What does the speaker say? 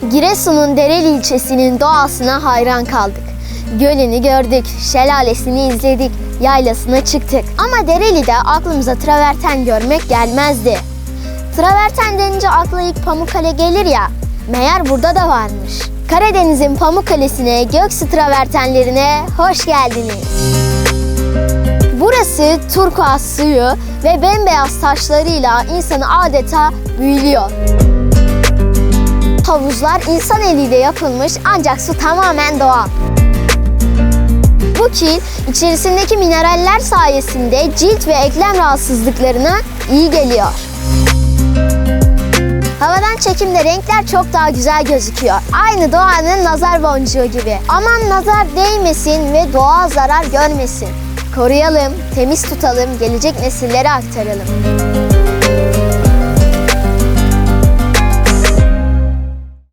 Giresun'un Dereli ilçesinin doğasına hayran kaldık. Gölünü gördük, şelalesini izledik, yaylasına çıktık. Ama Dereli'de aklımıza traverten görmek gelmezdi. Traverten denince akla ilk Pamukkale gelir ya, meğer burada da varmış. Karadeniz'in Pamukkale'sine, Göksu travertenlerine hoş geldiniz. Burası turkuaz suyu ve bembeyaz taşlarıyla insanı adeta büyülüyor. Havuzlar insan eliyle yapılmış ancak su tamamen doğal. Bu kil içerisindeki mineraller sayesinde cilt ve eklem rahatsızlıklarına iyi geliyor. Havadan çekimde renkler çok daha güzel gözüküyor. Aynı doğanın nazar boncuğu gibi. Aman nazar değmesin ve doğa zarar görmesin. Koruyalım, temiz tutalım, gelecek nesillere aktaralım.